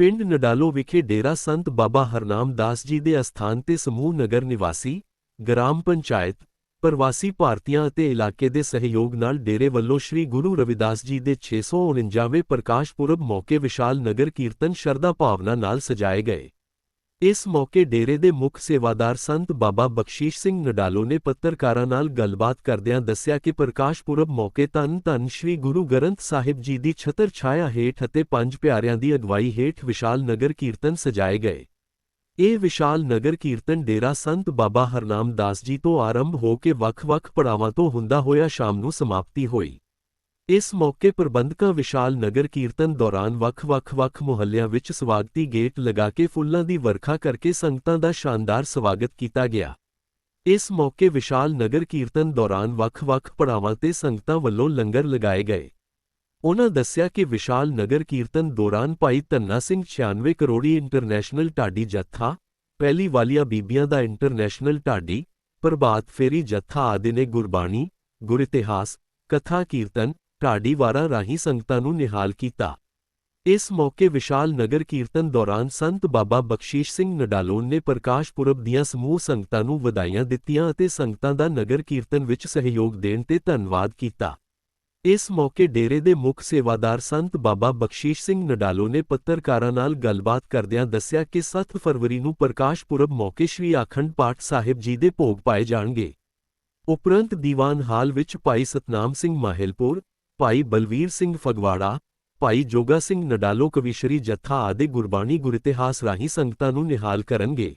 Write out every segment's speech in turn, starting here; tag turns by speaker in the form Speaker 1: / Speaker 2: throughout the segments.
Speaker 1: ਪਿੰਡ ਨਡਾਲੋ ਵਿਖੇ ਡੇਰਾ ਸੰਤ ਬਾਬਾ ਹਰਨਾਮ ਦਾਸ ਜੀ ਦੇ ਅਸਥਾਨ ਤੇ ਸਮੂਹ ਨਗਰ ਨਿਵਾਸੀ, ਗ੍ਰਾਮ ਪੰਚਾਇਤ, ਪ੍ਰਵਾਸੀ ਭਾਰਤੀਆਂ ਅਤੇ ਇਲਾਕੇ ਦੇ ਸਹਿਯੋਗ ਨਾਲ ਡੇਰੇ ਵੱਲੋਂ ਸ੍ਰੀ ਗੁਰੂ ਰਵਿਦਾਸ ਜੀ ਦੇ 649ਵੇਂ ਪ੍ਰਕਾਸ਼ ਪੁਰਬ ਮੌਕੇ ਵਿਸ਼ਾਲ ਨਗਰ ਕੀਰਤਨ ਸ਼ਰਧਾ ਭਾਵਨਾ ਨਾਲ ਸਜਾਏ ਗਏ। ਇਸ ਮੌਕੇ ਡੇਰੇ ਦੇ ਮੁੱਖ ਸੇਵਾਦਾਰ ਸੰਤ ਬਾਬਾ ਬਖਸ਼ੀਸ਼ ਸਿੰਘ ਨਡਾਲੋ ਨੇ ਪੱਤਰਕਾਰਾਂ ਨਾਲ ਗੱਲਬਾਤ ਕਰਦਿਆਂ ਦੱਸਿਆ ਕਿ ਪ੍ਰਕਾਸ਼ ਪੁਰਬ ਮੌਕੇ ਧੰਨ ਧੰਨ ਸ੍ਰੀ ਗੁਰੂ ਗ੍ਰੰਥ ਸਾਹਿਬ ਜੀ ਦੀ ਛਤਰ ਛਾਇਆ ਹੇਠ ਅਤੇ ਪੰਜ ਪਿਆਰਿਆਂ ਦੀ ਅਗਵਾਈ ਹੇਠ ਵਿਸ਼ਾਲ ਨਗਰ ਕੀਰਤਨ ਸਜਾਏ ਗਏ। ਇਹ ਵਿਸ਼ਾਲ ਨਗਰ ਕੀਰਤਨ ਡੇਰਾ ਸੰਤ ਬਾਬਾ ਹਰਨਾਮ ਦਾਸ ਜੀ ਤੋਂ ਆਰੰਭ ਹੋ ਕੇ ਵੱਖ-ਵੱਖ ਪੜਾਵਾਂ ਤੋਂ ਹੁੰਦਾ ਹੋਇਆ ਸ਼ਾਮ ਨੂੰ ਸਮਾਪਤੀ ਹੋਈ। ਇਸ ਮੌਕੇ ਪ੍ਰਬੰਧਕਾਂ ਵਿਸ਼ਾਲ ਨਗਰ ਕੀਰਤਨ ਦੌਰਾਨ ਵੱਖ-ਵੱਖ-ਵੱਖ ਮੁਹੱਲਿਆਂ ਵਿੱਚ ਸਵਾਗਤੀ ਗੇਟ ਲਗਾ ਕੇ ਫੁੱਲਾਂ ਦੀ ਵਰਖਾ ਕਰਕੇ ਸੰਗਤਾਂ ਦਾ ਸ਼ਾਨਦਾਰ ਸਵਾਗਤ ਕੀਤਾ ਗਿਆ। ਇਸ ਮੌਕੇ ਵਿਸ਼ਾਲ ਨਗਰ ਕੀਰਤਨ ਦੌਰਾਨ ਵੱਖ-ਵੱਖ ਪੜਾਵਾਂ ਤੇ ਸੰਗਤਾਂ ਵੱਲੋਂ ਲੰਗਰ ਲਗਾਏ ਗਏ। ਉਨ੍ਹਾਂ ਦੱਸਿਆ ਕਿ ਵਿਸ਼ਾਲ ਨਗਰ ਕੀਰਤਨ ਦੌਰਾਨ ਭਾਈ ਧੰਨਾ ਸਿੰਘ 96 ਕਰੋੜੀ ਇੰਟਰਨੈਸ਼ਨਲ ਢਾਡੀ ਜੱਥਾ, ਪਹਿਲੀ ਵਾਲੀਆ ਬੀਬੀਆਂ ਦਾ ਇੰਟਰਨੈਸ਼ਨਲ ਢਾਡੀ, ਪ੍ਰਭਾਤ ਫੇਰੀ ਜੱਥਾ ਆਦਿ ਨੇ ਗੁਰਬਾਣੀ ਗੁਰਇਤਿਹਾਸ ਕਥਾ ਕੀਰਤਨ ਢਾਡੀ ਵਾਰਾਂ ਰਾਹੀਂ ਸੰਗਤਾਂ ਨੂੰ ਨਿਹਾਲ ਕੀਤਾ। ਇਸ ਮੌਕੇ ਵਿਸ਼ਾਲ ਨਗਰ ਕੀਰਤਨ ਦੌਰਾਨ ਸੰਤ ਬਾਬਾ ਬਖਸ਼ੀਸ਼ ਸਿੰਘ ਨਡਾਲੋਨ ਨੇ ਪ੍ਰਕਾਸ਼ ਪੁਰਬ ਦੀਆਂ ਸਮੂਹ ਸੰਗਤਾਂ ਨੂੰ ਵਧਾਈਆਂ ਦਿੱਤੀਆਂ ਅਤੇ ਸੰਗਤਾਂ ਦਾ ਨਗਰ ਕੀਰਤਨ ਵਿੱਚ ਸਹਿਯੋਗ ਦੇਣ ਤੇ ਧੰਨਵਾਦ ਕੀਤਾ। ਇਸ ਮੌਕੇ ਡੇਰੇ ਦੇ ਮੁੱਖ ਸੇਵਾਦਾਰ ਸੰਤ ਬਾਬਾ ਬਖਸ਼ੀਸ਼ ਸਿੰਘ ਨਡਾਲੋ ਨੇ ਪੱਤਰਕਾਰਾਂ ਨਾਲ ਗੱਲਬਾਤ ਕਰਦਿਆਂ ਦੱਸਿਆ ਕਿ 7 ਫਰਵਰੀ ਨੂੰ ਪ੍ਰਕਾਸ਼ ਪੁਰਬ ਮੌਕੇ ਸ੍ਰੀ ਆਖੰਡ ਪਾਠ ਸਾਹਿਬ ਜੀ ਦੇ ਭੋਗ ਪਾਏ ਜਾਣਗੇ। ਉਪਰੰਤ ਦੀਵਾਨ ਹਾਲ ਵਿੱਚ ਭਾਈ ਸਤਨਾਮ ਸਿੰਘ ਮਾਹਿਲਪੁਰ ਭਾਈ ਬਲਵੀਰ ਸਿੰਘ ਫਗਵਾੜਾ, ਭਾਈ ਜੋਗਾ ਸਿੰਘ ਨਡਾਲੋ ਕਵੀਸ਼ਰੀ ਜੱਥਾ ਆਦਿ ਗੁਰਬਾਣੀ ਗੁਰਿਤਿਹਾਸ ਰਾਹੀਂ ਸੰਗਤਾਂ ਨੂੰ ਨਿਹਾਲ ਕਰਨਗੇ।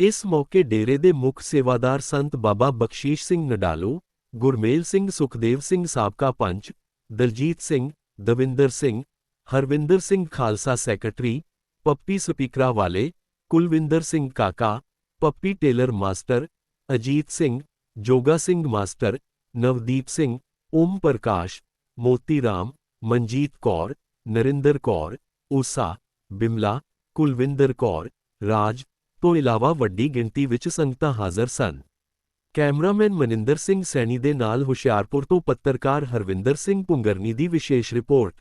Speaker 1: ਇਸ ਮੌਕੇ ਡੇਰੇ ਦੇ ਮੁੱਖ ਸੇਵਾਦਾਰ ਸੰਤ ਬਾਬਾ ਬਖਸ਼ੀਸ਼ ਸਿੰਘ ਨਡਾਲੋ, ਗੁਰਮੇਲ ਸਿੰਘ ਸੁਖਦੇਵ ਸਿੰਘ ਸਾਬਕਾ ਪੰਚ, ਦਲਜੀਤ ਸਿੰਘ, ਦਵਿੰਦਰ ਸਿੰਘ, ਹਰਵਿੰਦਰ ਸਿੰਘ ਖਾਲਸਾ ਸੈਕਟਰੀ, ਪੱਪੀ ਸਪੀਕਰਾ ਵਾਲੇ, Kulwinder Singh Kaka, Pappi tailor master, Ajit Singh, Joga Singh master, Navdeep Singh, Om Prakash Moti Ram Manjit Kaur, Narinder Kaur, Usha, Bimla, Kulwinder Kaur, Raj ਤੋਂ ਇਲਾਵਾ ਵੱਡੀ ਗਿਣਤੀ ਵਿੱਚ ਸੰਗਤਾਂ ਹਾਜ਼ਰ ਸਨ। ਕੈਮਰਾਮੈਨ ਮਨਿੰਦਰ ਸਿੰਘ ਸੈਣੀ ਦੇ ਨਾਲ ਹੁਸ਼ਿਆਰਪੁਰ ਤੋਂ ਪੱਤਰਕਾਰ ਹਰਵਿੰਦਰ ਸਿੰਘ ਪੁੰਗਰਨੀ ਦੀ ਵਿਸ਼ੇਸ਼ ਰਿਪੋਰਟ।